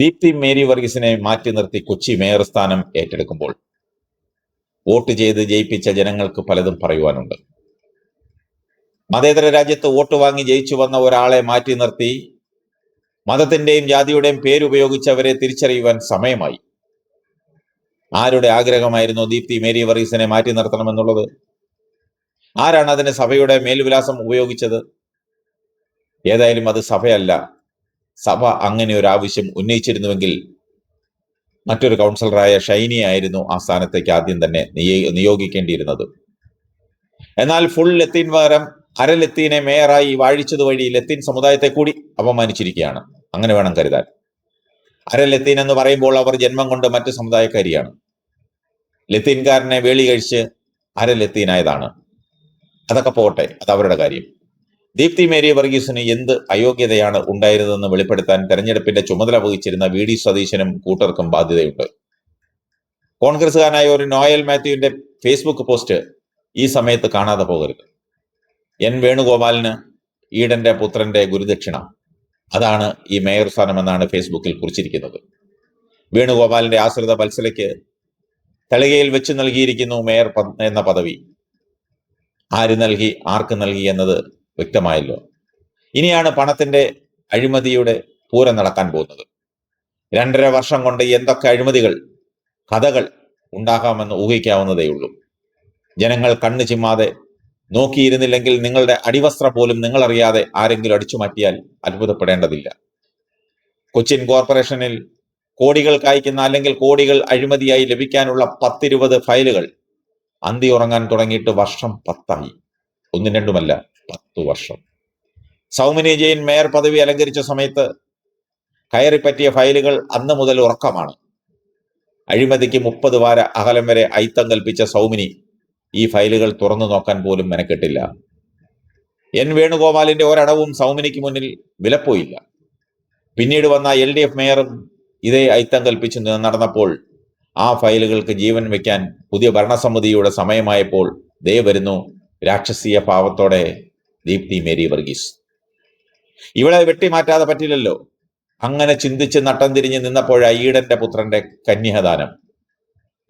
Deepthi Mary വർഗീസിനെ മാറ്റി നിർത്തി Kochi mayor സ്ഥാനം ഏറ്റെടുക്കുമ്പോൾ വോട്ട് ചെയ്ത് ജയിപ്പിച്ച ജനങ്ങൾക്ക് പലതും പറയുവാനുണ്ട്. മതേതര രാജ്യത്ത് വോട്ട് വാങ്ങി ജയിച്ചു വന്ന ഒരാളെ മാറ്റി നിർത്തി മതത്തിന്റെയും ജാതിയുടെയും പേരുപയോഗിച്ച് അവരെ തിരിച്ചറിയുവാൻ സമയമായി. ആരുടെ ആഗ്രഹമായിരുന്നു ദീപ്തി മേരി വർഗീസിനെ മാറ്റി നിർത്തണമെന്നുള്ളത്? ആരാണ് അതിന് സഭയുടെ മേൽവിലാസം ഉപയോഗിച്ചത്? ഏതായാലും അത് സഭയല്ല. സഭ അങ്ങനെ ഒരു ആവശ്യം ഉന്നയിച്ചിരുന്നുവെങ്കിൽ മറ്റൊരു കൗൺസിലറായ ഷൈനി ആയിരുന്നു ആ സ്ഥാനത്തേക്ക് ആദ്യം തന്നെ നിയ- നിയോഗിക്കേണ്ടിയിരുന്നത്. എന്നാൽ ഫുൾ ലത്തീൻ പകരം അര ലത്തീനെ മേയറായി വാഴിച്ചത് വഴി ലത്തീൻ സമുദായത്തെ കൂടി അപമാനിച്ചിരിക്കുകയാണ്. അങ്ങനെ വേണം കരുതാൻ. അര ലത്തീൻ എന്ന് പറയുമ്പോൾ അവർ ജന്മം കൊണ്ട് മറ്റു സമുദായക്കാരിയാണ്. ലത്തീൻകാരനെ വേളി കഴിച്ച് അര ലത്തീനായതാണ്. അതൊക്കെ പോട്ടെ അത് അവരുടെ കാര്യം. ദീപ്തി മേരി വർഗീസിന് എന്ത് അയോഗ്യതയാണ് ഉണ്ടായിരുന്നതെന്ന് വെളിപ്പെടുത്താൻ തെരഞ്ഞെടുപ്പിന്റെ ചുമതല വഹിച്ചിരുന്ന വി ഡി സതീശനും കൂട്ടർക്കും ബാധ്യതയുണ്ട്. കോൺഗ്രസുകാരനായ ഒരു നോയൽ മാത്യുവിന്റെ ഫേസ്ബുക്ക് പോസ്റ്റ് ഈ സമയത്ത് കാണാതെ പോകരുത്. എൻ വേണുഗോപാലിന് ഈഡന്റെ പുത്രന്റെ ഗുരുദക്ഷിണ. അതാണ് ഈ മേയർ സ്ഥാനമെന്നാണ് ഫേസ്ബുക്കിൽ കുറിച്ചിരിക്കുന്നത്. വേണുഗോപാലിന്റെ ആശ്രിത വത്സലയ്ക്ക് തളികയിൽ വെച്ച് നൽകിയിരിക്കുന്നു മേയർ എന്ന പദവി. ആര് നൽകി ആർക്ക് നൽകി എന്നത് വ്യക്തമായല്ലോ. ഇനിയാണ് പണത്തിന്റെ അഴിമതിയുടെ പൂരം നടക്കാൻ പോകുന്നത്. രണ്ടര വർഷം കൊണ്ട് എന്തൊക്കെ അഴിമതികൾ കഥകൾ ഉണ്ടാകാമെന്ന് ഊഹിക്കാവുന്നതേയുള്ളൂ. ജനങ്ങൾ കണ്ണു ചിമ്മാതെ നോക്കിയിരുന്നില്ലെങ്കിൽ നിങ്ങളുടെ അടിവസ്ത്രം പോലും നിങ്ങളറിയാതെ ആരെങ്കിലും അടിച്ചു മാറ്റിയാൽ അത്ഭുതപ്പെടേണ്ടതില്ല. കൊച്ചിൻ കോർപ്പറേഷനിൽ കോടികൾ കായ്ക്കുന്ന അല്ലെങ്കിൽ കോടികൾ അഴിമതിയായി ലഭിക്കാനുള്ള പത്തിരുപത് ഫയലുകൾ അന്തി ഉറങ്ങാൻ തുടങ്ങിയിട്ട് വർഷം പത്തായി. ഒന്നും രണ്ടുമല്ല. പത്തു വർഷം. സൗമിനി ജെയിൻ മേയർ പദവി അലങ്കരിച്ച സമയത്ത് കയറിപ്പറ്റിയ ഫയലുകൾ അന്ന് മുതൽ ഉറക്കമാണ്. അഴിമതിക്ക് മുപ്പത് വാര അകലം വരെ ഐത്തം കൽപ്പിച്ച സൗമിനി ഈ ഫയലുകൾ തുറന്നു നോക്കാൻ പോലും മെനക്കെട്ടില്ല. എൻ വേണുഗോപാലിന്റെ ഒരടവും സൗമിനിക്ക് മുന്നിൽ വിലപ്പോയില്ല. പിന്നീട് വന്ന എൽ ഡി എഫ് മേയറും ഇതേ ഐത്തം കൽപ്പിച്ച് നടന്നപ്പോൾ ആ ഫയലുകൾക്ക് ജീവൻ വെക്കാൻ പുതിയ ഭരണസമിതിയുടെ സമയമായപ്പോൾ ദേ വരുന്നു രാക്ഷസീയ ഭാവത്തോടെ ദീപ്തി മേരി വർഗീസ്. ഇവിടെ വെട്ടിമാറ്റാതെ പറ്റില്ലല്ലോ. അങ്ങനെ ചിന്തിച്ച് നട്ടം തിരിഞ്ഞ് നിന്നപ്പോഴാ ഈഡന്റെ പുത്രന്റെ കന്യാദാനം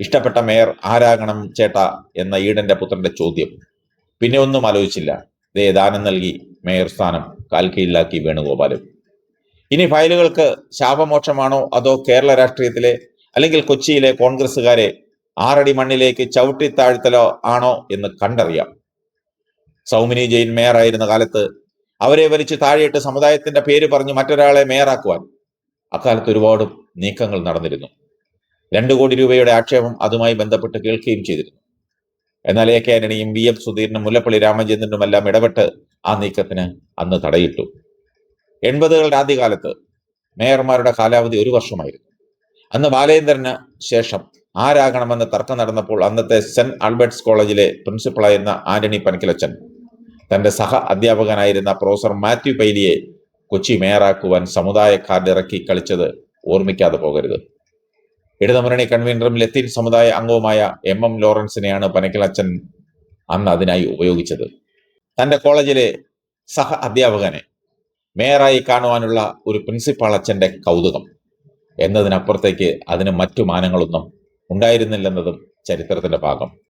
ഇഷ്ടപ്പെട്ട മേയർ ആരാകണം ചേട്ട എന്ന ഈഡന്റെ പുത്രന്റെ ചോദ്യം. പിന്നെ ഒന്നും ആലോചിച്ചില്ല. ദേ ദാനം നൽകി മേയർ സ്ഥാനം കാൽക്കീഴിലാക്കി വേണുഗോപാലും. ഇനി ഫയലുകൾക്ക് ശാപമോക്ഷമാണോ അതോ കേരള രാഷ്ട്രീയത്തിലെ അല്ലെങ്കിൽ കൊച്ചിയിലെ കോൺഗ്രസ്സുകാരെ ആറടി മണ്ണിലേക്ക് ചവിട്ടി താഴ്ത്തലോ ആണോ എന്ന് കണ്ടറിയാം. സൗമിനി ജെയിൻ മേയറായിരുന്ന കാലത്ത് അവരെ വലിച്ച് താഴെയിട്ട് സമുദായത്തിന്റെ പേര് പറഞ്ഞ് മറ്റൊരാളെ മേയറാക്കുവാൻ അക്കാലത്ത് ഒരുപാട് നീക്കങ്ങൾ നടന്നിരുന്നു. രണ്ടു കോടി രൂപയുടെ ആക്ഷേപം അതുമായി ബന്ധപ്പെട്ട് കേൾക്കുകയും ചെയ്തിരുന്നു. എന്നാൽ എ കെ ആന്റണിയും വി എം സുധീരനും മുല്ലപ്പള്ളി രാമചന്ദ്രനും എല്ലാം ഇടപെട്ട് ആ നീക്കത്തിന് അന്ന് തടയിട്ടു. എൺപതുകളുടെ ആദ്യകാലത്ത് മേയർമാരുടെ കാലാവധി ഒരു വർഷമായിരുന്നു. അന്ന് ബാലേന്ദ്രന് ശേഷം ആരാകണമെന്ന് തർക്കം നടന്നപ്പോൾ അന്നത്തെ സെന്റ് ആൽബർട്ട്സ് കോളേജിലെ പ്രിൻസിപ്പളായിരുന്ന ആന്റണി പനക്കിലച്ചൻ തന്റെ സഹ അധ്യാപകനായിരുന്ന പ്രൊഫസർ മാത്യു പൈലിയെ കൊച്ചി മേയറാക്കുവാൻ സമുദായക്കാരുടെ ഇറക്കി കളിച്ചത് ഓർമ്മിക്കാതെ പോകരുത്. ഇടതുമുന്നണി കൺവീനറും ലത്തീൻ സമുദായ അംഗവുമായ എം എം ലോറൻസിനെയാണ് പനക്കിലച്ചൻ അന്ന് അതിനായി ഉപയോഗിച്ചത്. തന്റെ കോളേജിലെ സഹ അധ്യാപകനെ മേയറായി കാണുവാനുള്ള ഒരു പ്രിൻസിപ്പാൾ അച്ഛന്റെ കൗതുകം എന്നതിനപ്പുറത്തേക്ക് അതിന് മറ്റു മാനങ്ങളൊന്നും ഉണ്ടായിരുന്നില്ലെന്നതും ചരിത്രത്തിന്റെ ഭാഗം.